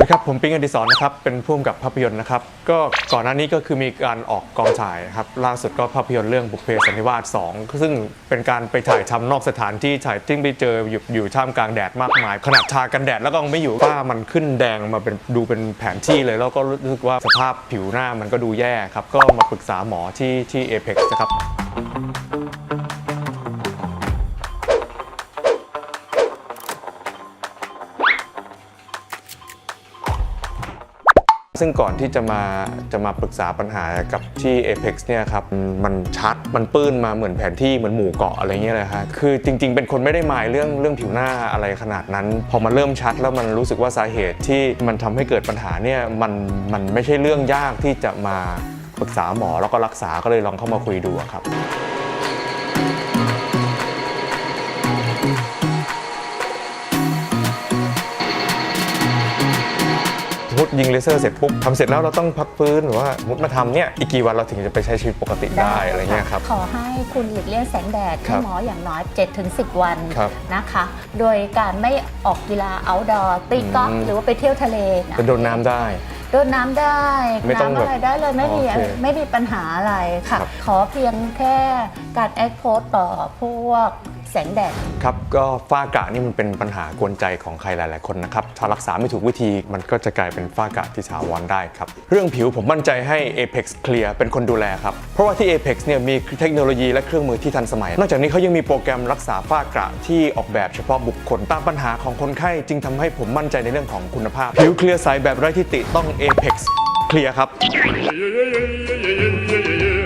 วัสดีครับ ผมปิ๊งอดิศรนะครับ เป็นผู้กำกับภาพยนตร์นะครับ ก็ก่อนหน้านี้ก็คือมีการออกกองถ่ายครับ ล่าสุดก็ภาพยนตร์เรื่องบุพเพสันนิวาส 2 ซึ่งเป็นการไปถ่ายทำนอกสถานที่ถ่ายที่ไปเจออยู่อยู่ท่ามกลางแดดมากมาย ขนาดทากันแดดแล้วก็ไม่อยู่ฝ้ามันขึ้นแดงมาเป็นดูเป็นแผนที่เลย แล้วก็รู้สึกว่าสภาพผิวหน้ามันก็ดูแย่ครับ ก็มาปรึกษาหมอที่ที่เอ e x นะครับ ซึ่งก่อนที่จะมาจะมาปรึกษาปัญหากับที่ Apex เนี่ยครับมันชัดมันปื้นมาเหมือนแผนที่เหมือนหมู่เกาะอะไรเงี้ยเลยฮะคือจริง ๆ เป็นคนไม่ได้หมายเรื่องเรื่องผิวหน้าอะไรขนาดนั้น พอมาเริ่มชัดแล้วมันรู้สึกว่าสาเหตุที่มันทำให้เกิดปัญหาเนี่ยมันมันไม่ใช่เรื่องยากที่จะมาปรึกษาหมอแล้วก็รักษาก็เลยลองเข้ามาคุยดูครับ มมติยิงเลเซอร์เสร็จปุ๊บทำเสร็จแล้วเราต้องพักฟื้นหรือว่าสมมติมาทำเนี่ยอีกกี่วันเราถึงจะไปใช้ชีวิตปกติได้อะไรเงี้ยครับ ขอให้คุณหลีกเลี่ยงแสงแดดครัให้บหมออย่างน้อย 7-10 วันครับนะคะ โดยการไม่ออกกีฬา outdoor ตีกอล์ฟอืม หรือว่าไปเที่ยวทะเลนะจะโดนน้ำได้ โดนน้ำได้ไม่ต้องน้ำอะไรแบบได้เลยไม่มีโอเคไม่มีปัญหาอะไรค่ะ ครับขอเพียงแค่การแอคโพสต่อพวก แสงแดด ครับก็ฝ้ากระนี่มันเป็นปัญหากวนใจของใครหลาย ๆ คนนะครับถ้ารักษาไม่ถูกวิธีมันก็จะกลายเป็นฝ้ากระที่ถาวรได้ครับ เรื่องผิวผมมั่นใจให้ Apex Clear เป็นคนดูแลครับ เพราะว่าที่ Apex เนี่ยมีเทคโนโลยีและเครื่องมือที่ทันสมัย นอกจากนี้เขายังมีโปรแกรมรักษาฝ้ากระที่ออกแบบเฉพาะบุคคลตามปัญหาของคนไข้จึงทำให้ผมมั่นใจในเรื่องของคุณภาพ ผิวเคลียร์ใสแบบไร้ทิฏฐิต้อง Apex Clear ครับ Oh, oh, oh, oh.